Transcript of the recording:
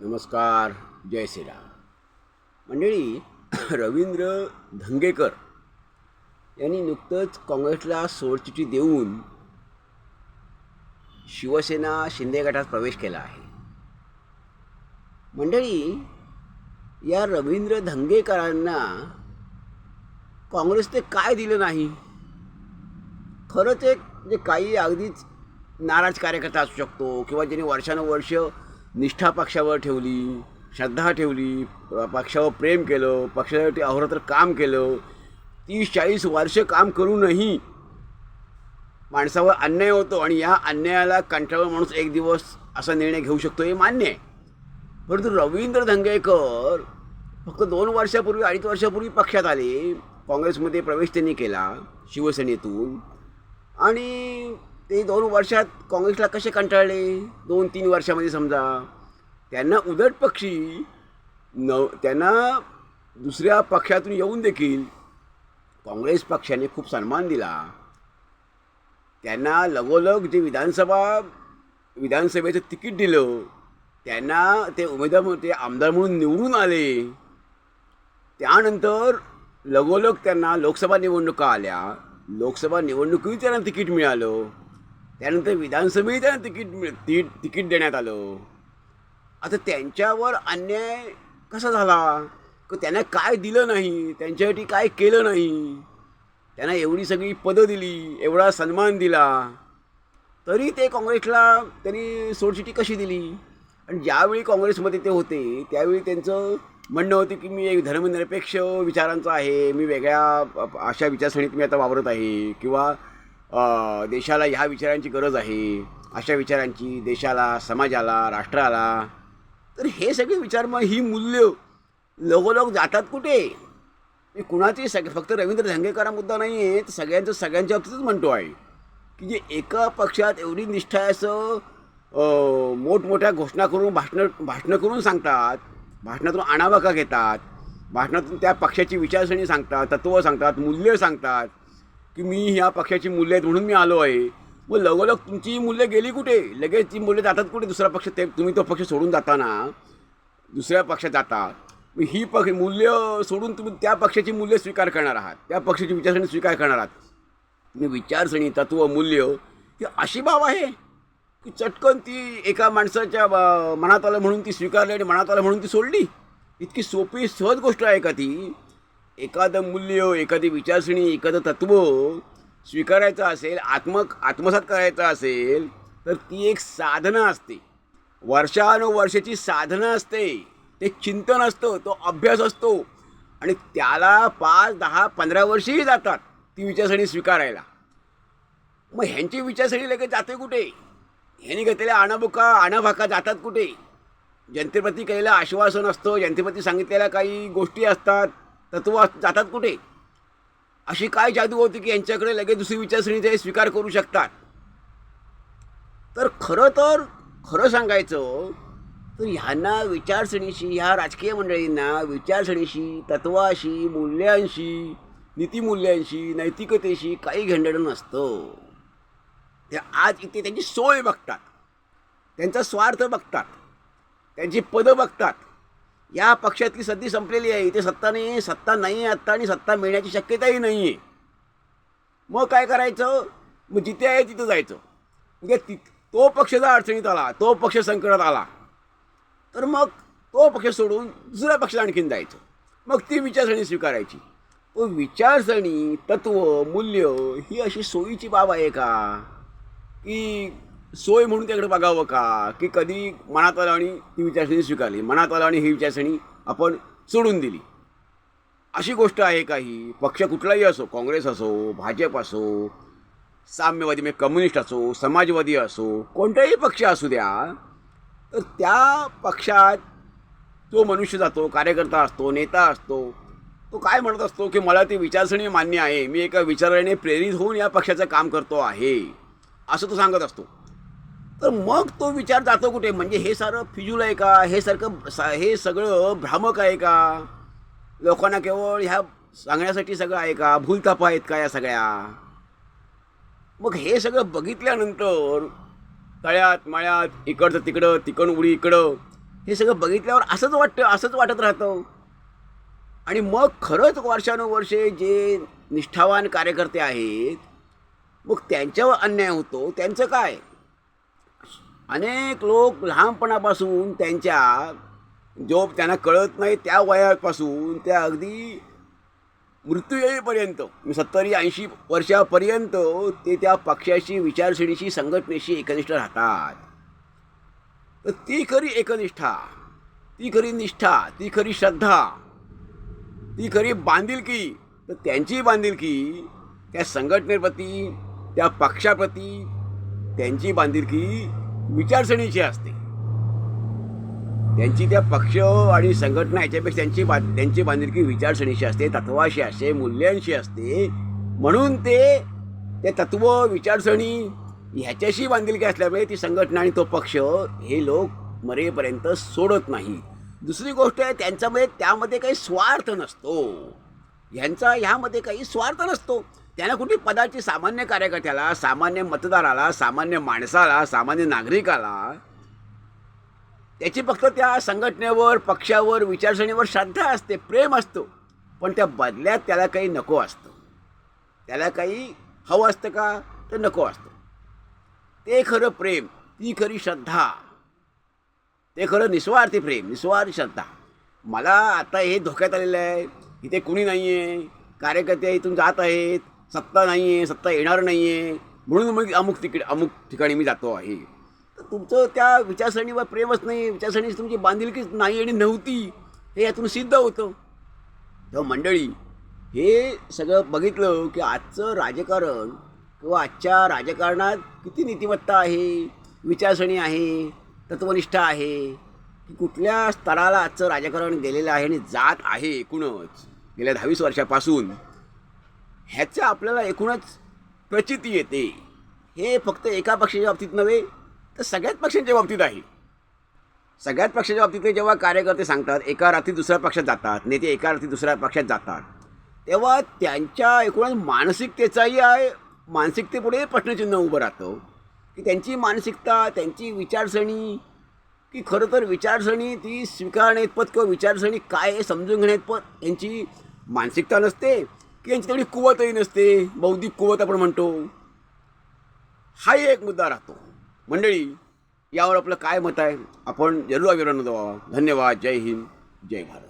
नमस्कार जय श्रीराम. मंडळी रवींद्र धंगेकर यांनी नुकतंच काँग्रेसला सोडचिठी देऊन शिवसेना शिंदे गटात प्रवेश केला आहे. मंडळी या रवींद्र धंगेकरांना काँग्रेसने काय दिलं नाही? खरंच एक म्हणजे काही अगदीच नाराज कार्यकर्ता असू शकतो किंवा ज्यांनी वर्षानुवर्ष निष्ठा पक्षावर ठेवली श्रद्धा ठेवली पक्षावर प्रेम केलं पक्षासाठी अहोरात्र काम केलं. तीस चाळीस वर्ष काम करूनही माणसावर अन्याय होतो आणि या अन्यायाला कंटाळून माणूस एक दिवस असा निर्णय घेऊ शकतो हे मान्य आहे. परंतु रवींद्र धंगेकर फक्त दोन वर्षापूर्वी अडीच वर्षापूर्वी पक्षात आले. काँग्रेसमध्ये प्रवेश त्यांनी केला शिवसेनेतून. आणि ते दोन वर्षात काँग्रेसला कसे कंटाळले? दोन तीन वर्षामध्ये समजा. त्यांना उदट पक्षी न त्यांना दुसऱ्या पक्षातून येऊन देखील काँग्रेस पक्षाने खूप सन्मान दिला. त्यांना लगोलग जे विधानसभा विधानसभेचं तिकीट दिलं त्यांना ते उमेदवार म्हणून ते आमदार म्हणून निवडून आले. त्यानंतर लगोलग त्यांना लोकसभा निवडणुका आल्या. लोकसभा निवडणुकीत त्यांना तिकीट मिळालं. त्यानंतर विधानसभेत त्यांना तिकीट मिळ ती तिकीट देण्यात आलं. आता त्यांच्यावर अन्याय कसा झाला? क त्यांना काय दिलं नाही? त्यांच्यासाठी काय केलं नाही? त्यांना एवढी सगळी पदं दिली एवढा सन्मान दिला. तरी ते काँग्रेसला त्यांनी सोडचिटी कशी दिली? आणि ज्यावेळी काँग्रेसमध्ये ते होते त्यावेळी त्यांचं म्हणणं होतं की मी एक धर्मनिरपेक्ष विचारांचा आहे मी वेगळ्या अशा विचारसरणीत मी आता वावरत आहे. किंवा देशाला ह्या विचारांची गरज आहे अशा विचारांची देशाला समाजाला राष्ट्राला. तर हे सगळे विचार मग ही मूल्य लगोलग जातात कुठे? मी कुणाची सग फक्त रवींद्र धंगेकरा मुद्दा नाही आहे तर सगळ्यांचं सगळ्यांच्या बाबतीतच म्हणतो आहे की जे एका पक्षात एवढी निष्ठा आहे असं मोठमोठ्या घोषणा करून भाषणं भाषणं करून सांगतात भाषणातून आणावाका घेतात भाषणातून त्या पक्षाची विचारसरणी सांगतात तत्त्व सांगतात मूल्य सांगतात की मी ह्या पक्षाची मूल्य आहेत म्हणून मी आलो आहे. मग लगोलग तुमची ही मूल्य गेली कुठे? लगेच ती मूल्य जातात कुठे दुसरा पक्ष? ते तुम्ही तो पक्ष सोडून जाताना. दुसऱ्या पक्षात जाता ही पक्ष मूल्य सोडून तुम्ही त्या पक्षाची मूल्य स्वीकार करणार आहात. त्या पक्षाची विचारसरणी स्वीकार करणार आहात. तुम्ही विचारसरणी तत्व मूल्य ही अशी बाब आहे की चटकन ती एका माणसाच्या मनात आलं म्हणून ती स्वीकारली आणि मनात आलं म्हणून ती सोडली? इतकी सोपी सहज गोष्ट आहे का ती? एखादं मूल्य एखादी विचारसरणी एखादं तत्व स्वीकारायचं असेल आत्म आत्मसात करायचं असेल तर ती एक साधना असते. वर्षानुवर्षाची साधना असते. ते चिंतन असतं तो अभ्यास असतो. आणि त्याला पाच दहा पंधरा वर्षही जातात ती विचारसरणी स्वीकारायला. मग ह्यांची विचारसरणी लगेच जाते कुठे? ह्यांनी घेतलेल्या अणाबुका अणाभाका जातात कुठे? जनतेप्रती केलेलं आश्वासन असतं जनतेप्रती सांगितलेल्या काही गोष्टी असतात. तत्व जातात कुठे? अशी काय जादू होती की यांच्याकडे लगेच दुसरी विचारसरणी ते स्वीकार करू शकतात? तर खरं तर खरं सांगायचं तर ह्यांना विचारसरणीशी ह्या राजकीय मंडळींना विचारसरणीशी तत्वाशी मूल्यांशी नीतिमूल्यांशी नैतिकतेशी काही घेणं नसतं. ते आज इथे त्यांची सोय बघतात. त्यांचा स्वार्थ बघतात. त्यांची पदं बघतात. या पक्षातली सद्दी संपलेली आहे. इथे सत्ता नाही आहे सत्ता नाही आहे आत्ता आणि सत्ता मिळण्याची शक्यताही नाही आहे. मग काय करायचं? मग जिथे आहे तिथं जायचं. म्हणजे ति तो पक्ष जर अडचणीत आला तो पक्ष संकटात आला तर मग तो पक्ष सोडून दुसऱ्या पक्षाला आणखीन जायचं. मग ती विचारसरणी स्वीकारायची. पण विचारसरणी तत्व मूल्य ही अशी सोयीची बाब आहे का? की सोय म्हणून त्याकडे बघावं का? की कधी मनात आलं आणि ती विचारसरणी स्वीकारली. मनात आलं आणि ही विचारसरणी आपण सोडून दिली. अशी गोष्ट आहे काही. पक्ष कुठलाही असो काँग्रेस असो भाजप असो साम्यवादी म्हणजे कम्युनिस्ट असो समाजवादी असो कोणताही पक्ष असू द्या तर त्या पक्षात जो मनुष्य जातो कार्यकर्ता असतो नेता असतो तो काय म्हणत असतो की मला ती विचारसरणी मान्य आहे. मी एका विचाराने प्रेरित होऊन या पक्षाचं काम करतो आहे. असं तो सांगत असतो. तर मग तो विचार जातो कुठे? म्हणजे हे सारं फिजूल आहे का? हे सारखं सा- हे सगळं भ्रामक आहे का? लोकांना केवळ ह्या सांगण्यासाठी सगळं आहे का? भूलतापा आहेत का या सगळ्या? मग हे सगळं बघितल्यानंतर तळ्यात मळ्यात इकडचं तिकडं तिकडं उडी इकडं हे सगळं बघितल्यावर असंच वाटतं असंच वाटत राहतं. आणि मग खरंच वर्षानुवर्षे जे निष्ठावान कार्यकर्ते आहेत मग त्यांच्यावर अन्याय होतो. त्यांचं काय? अनेक लोक लहानपणापासून त्यांच्या जो त्यांना कळत नाही त्या वयापासून त्या अगदी मृत्यू येईपर्यंत म्हणजे सत्तरी ऐंशी वर्षापर्यंत ते त्या पक्षाशी विचारसरणीशी संघटनेशी एकनिष्ठ राहतात. तर ती खरी एकनिष्ठा ती खरी निष्ठा ती खरी श्रद्धा ती खरी बांधिलकी तर त्यांची बांधिलकी त्या संघटनेप्रती त्या पक्षाप्रती त्यांची बांधिलकी विचारसरणीची असते. त्यांची त्या पक्ष आणि संघटना याच्यापेक्षा त्यांची बा त्यांची बांधिलकी विचारसरणीशी असते तत्वाशी असते मूल्यांशी असते. म्हणून ते ते तत्व विचारसरणी ह्याच्याशी बांधिलकी असल्यामुळे ती संघटना आणि तो पक्ष हे लोक मरेपर्यंत सोडत नाही. दुसरी गोष्ट आहे त्यांच्यामध्ये त्यामध्ये काही स्वार्थ नसतो. ह्यांचा ह्यामध्ये काही स्वार्थ नसतो. त्यानं कुठली पदाची सामान्य कार्यकर्त्याला सामान्य मतदाराला सामान्य माणसाला सामान्य नागरिकाला त्याची फक्त त्या संघटनेवर पक्षावर विचारसरणीवर श्रद्धा असते प्रेम असतो. पण त्या बदल्यात त्याला काही नको असतं. त्याला काही हवं असतं का? तर नको असतं. ते खरं प्रेम ती खरी श्रद्धा. ते खरं निस्वार्थी प्रेम निस्वार्थी श्रद्धा. मला आता हे धोक्यात आलेलं आहे. इथे कुणी नाही आहे कार्यकर्ते इथून जात आहेत. सत्ता नाही आहे सत्ता येणार नाही आहे म्हणून मग अमुक तिकडे अमुक ठिकाणी मी जातो आहे. तर तुमचं त्या विचारसरणीवर प्रेमच नाही. विचारसरणी तुमची बांधिलकीच नाही आणि नव्हती. हे यातून सिद्ध होतं. तर मंडळी हे सगळं बघितलं की आजचं राजकारण किंवा आजच्या राजकारणात किती नीतिमत्ता आहे विचारसरणी आहे तत्वनिष्ठा आहे की कुठल्या स्तराला आजचं राजकारण गेलेलं आहे आणि जात आहे एकूणच. गेल्या दहावीस वर्षापासून. ह्याचं आपल्याला एकूणच प्रचिती येते. हे फक्त एका पक्षाच्या बाबतीत नव्हे तर सगळ्याच पक्षांच्या बाबतीत आहे. सगळ्याच पक्षाच्या बाबतीत जेव्हा कार्यकर्ते सांगतात एका रात्री दुसऱ्या पक्षात जातात नेते एका रात्री दुसऱ्या पक्षात जातात तेव्हा त्यांच्या एकूणच मानसिकतेचाही आहे मानसिकतेपुढे प्रश्नचिन्ह उभं राहतं. की त्यांची मानसिकता त्यांची विचारसरणी की खरं तर विचारसरणी ती स्वीकारण्याइतपत किंवा विचारसरणी काय आहे समजून घेण्याइतपत यांची मानसिकता नसते. यांची तेवढी कुवतही नसते. बौद्धिक कुवत आपण म्हणतो. हाही एक मुद्दा राहतो. मंडळी यावर आपलं काय मत आहे? आपण जरूर अविरण धन्यवाद. जय हिंद. जय भारत.